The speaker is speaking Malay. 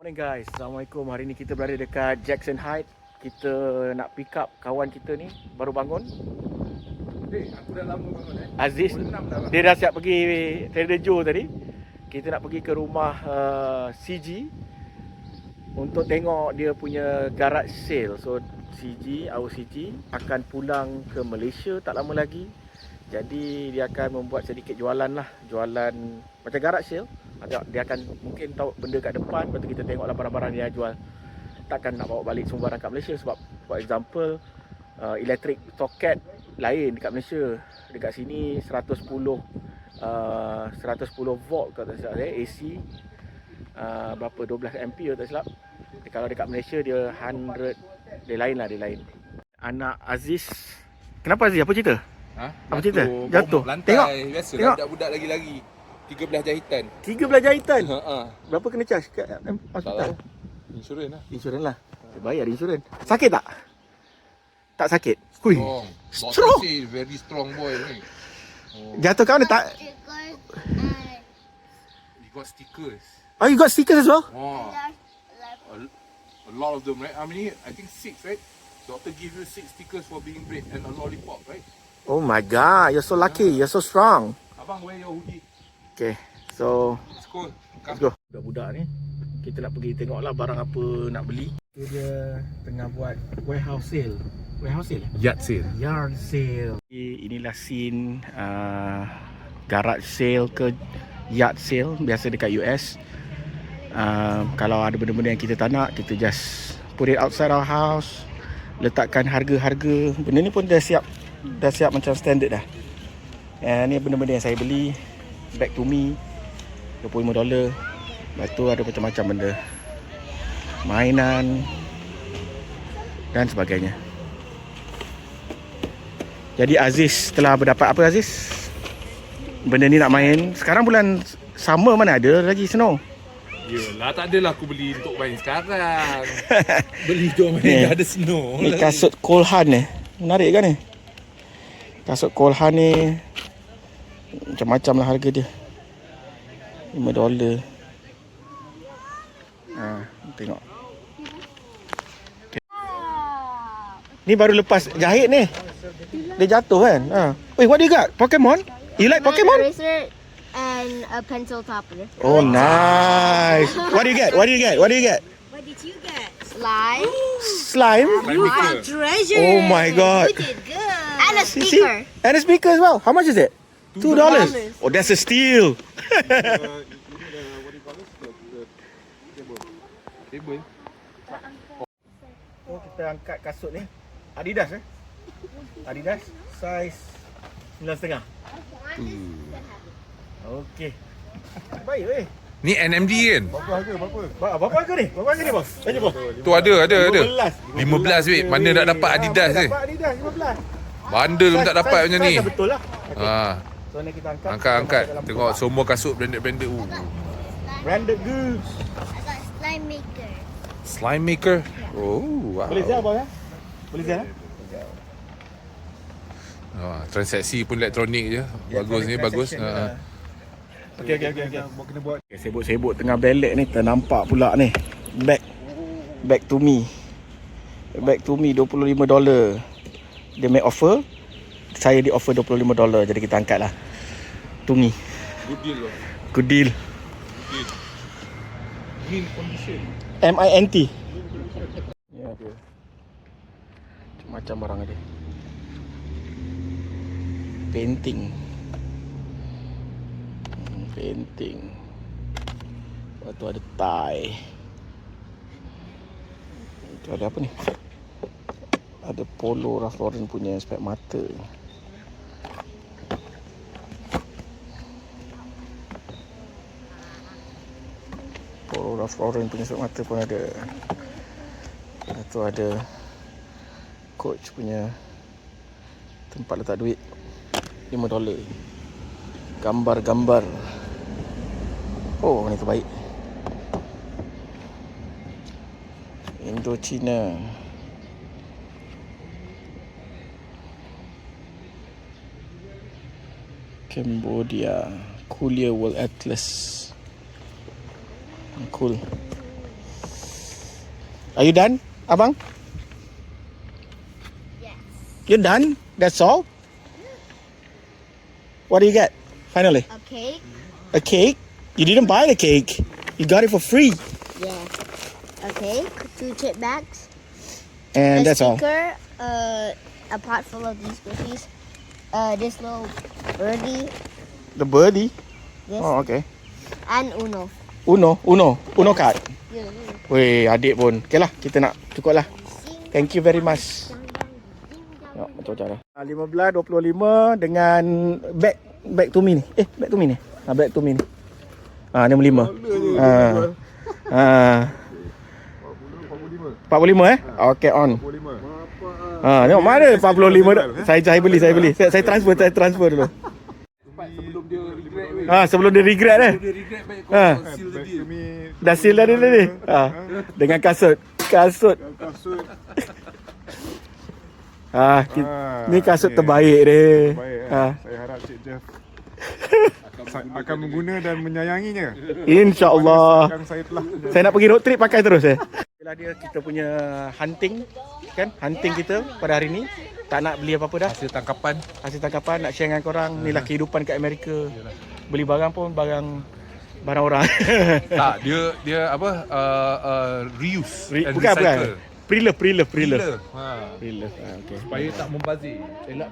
Morning guys, Assalamualaikum. Hari ni kita berada dekat Jackson Heights. Kita nak pick up kawan kita ni baru bangun. Eh, aku dah lama bangun eh. Aziz, dah, dia dah siap pergi Trader Joe tadi. Kita nak pergi ke rumah uh, CG untuk tengok dia punya garage sale. So CG, our CG akan pulang ke Malaysia tak lama lagi. Jadi dia akan membuat sedikit jualan lah, jualan macam garage sale. Ada- Dia akan mungkin tahu benda kat depan, lepas tu kita tengoklah barang-barang dia jual. Takkan nak bawa balik semua barang kat Malaysia sebab for example uh, electric socket lain dekat Malaysia. Dekat sini 110 uh, 110 volt kalau tak silap saya AC uh, berapa 12 ampere tak silap. Kalau dekat Malaysia dia 100 dia lain lah dia lain. Anak Aziz Kenapa Aziz? Apa cerita? Ha? Apa cerita? Jatuh, Jatuh. bomb Lantai. Tengok. Biasa Tengok. budak-budak lagi-lagi. 13 jahitan. Tiga belah jahitan. Ha ah. Berapa kena charge kat Tak hospital? tahu. Insurans lah. Insurans lah. Dia bayar insurans. Sakit tak? Tak sakit. Hui. Strong. Strong. Say very strong boy ni. Oh, Jatuh kau ni tak he got stickers. Oh you got stickers as well? Oh, a, a lot of them, right? How many? I think six, right? Doctor give you six stickers for being brave and a lollipop, right? Oh my god, you're so lucky. You're so strong. Abang wear your hoodie. Okay. So Let's go. Let's go. Budak-budak ni kita nak pergi tengoklah barang apa nak beli. Tu dia tengah buat warehouse sale. Warehouse sale? Yard sale. Yard sale. Inilah scene uh, garage sale ke yard sale biasa dekat US. Uh, kalau ada benda-benda yang kita tak nak, kita just put it outside our house. Letakkan harga-harga. Benda ni pun dah siap dah siap macam standard dah. And ni benda-benda yang saya beli back to me 25 dolar. Lepas tu ada macam-macam benda. Mainan dan sebagainya. Jadi Aziz telah berdapat apa Aziz? Benda ni nak main. Sekarang bulan summer mana ada lagi snow. Yelah, tak adalah aku beli untuk main sekarang. beli tu main Ni. dah ada snow. Ni kasut Kolhan ni. Menarik kan ni? Kasut Kolhan ni macam-macam lah harga dia. 5 dolar. Ha, tengok. Ni baru lepas jahit ni. Dia jatuh kan? Ha. Wait, what do you got? Pokemon? You like Pokemon? and a pencil topper. Oh, nice. What do you get? What do you get? What do you get? What did you get? Slime. Slime? You got treasure. Oh my god. You did good. And a See, see? speaker. And a speaker as well. How much is it? Two dollars. $2. Oh, that's a steal. Table. Oh, kita angkat kasut ni. Adidas eh? Adidas size 9.5. Okey. Baik weh. Ni NMD kan? Berapa harga? Berapa? Ba- Berapa harga ni? Berapa harga ni bos? Tanya bos. Tu ada, ada, ada. 15. 15 weh. Mana nak dapat Adidas ni? Dapat Adidas 15. Bandel pun tak dapat macam ni. Betul lah. Okay. Ha, So ni kita angkat. angkat angkat. Tengok semua kasut branded-branded. Uh. Branded goods. I got slime maker. Slime maker. Oh, wow. Boleh siap bos ya? Boleh siap? Ha, transaksi pun elektronik je. Bagus ni, bagus. Ha. Okey okey okey okey. Kena buat. Okay, sibuk-sibuk tengah belek ni ternampak pula ni. Back back to me. Back to me 25 dolar. Dia make offer. Saya di offer 25 dolar jadi kita angkat lah. Me. Good deal lah. Good deal. Mint condition. M I N T. Ya dia. Macam-macam barang dia. Painting. Hmm, Painting. Lepas tu ada tie. Ada apa ni? Ada polo Ralph Lauren punya spek mata. Ralph Lauren punya spek mata pun ada. Tu ada coach punya tempat letak duit 5 dolar. Gambar-gambar. Oh, ni terbaik. Indochina. Cambodia. Kulia World Atlas. Cool. Are you done, abang? Yes. You're done? That's all? What do you get finally? A cake. A cake? You didn't buy the cake. You got it for free. Yeah. A cake. Two chip bags. And that's all. sticker. Uh, a pot full of these cookies. Uh, this little birdie. The birdie. This Oh, okay. and Uno. Uno, Uno, Uno card. Yeah, yeah. Weh, adik pun. Okay lah, kita nak cukup lah. Thank you very much. Ya, macam-macam dah. 15, 25 dengan back back to me ni. Eh, back to me ni. Ha, back to me ni. Ha, 65. Ha. Ha. 45 eh? Okay, on. Ha, tengok mana 45 tu. Saya saya beli, saya beli. Saya, saya transfer, saya transfer dulu. Sebelum dia regret weh. Ha, sebelum dia regret eh. Dia Ha. deal. Dah seal dah dulu ni. Ha. Dengan kasut. Kasut. Kasut Ha, ki- Ah, ni kasut okey. terbaik dia. baik Ha. ha. Saya harap Cik Jeff akan mengguna dan menyayanginya. Insya-Allah. Yang saya telah Saya nak pergi road trip pakai terus eh. Bila dia kita punya hunting kan, hunting kita pada hari ni tak nak beli apa-apa dah. Hasil tangkapan. Hasil tangkapan nak share dengan korang. Inilah kehidupan kat Amerika. Beli barang pun barang barang orang. tak, dia dia apa? Uh, uh, reuse Re- and bukan bukan. recycle. Pre-love, pre-love, pre-love. Gila. Ha. Pre-love. Ha, okay. Supaya tak membazir. Elak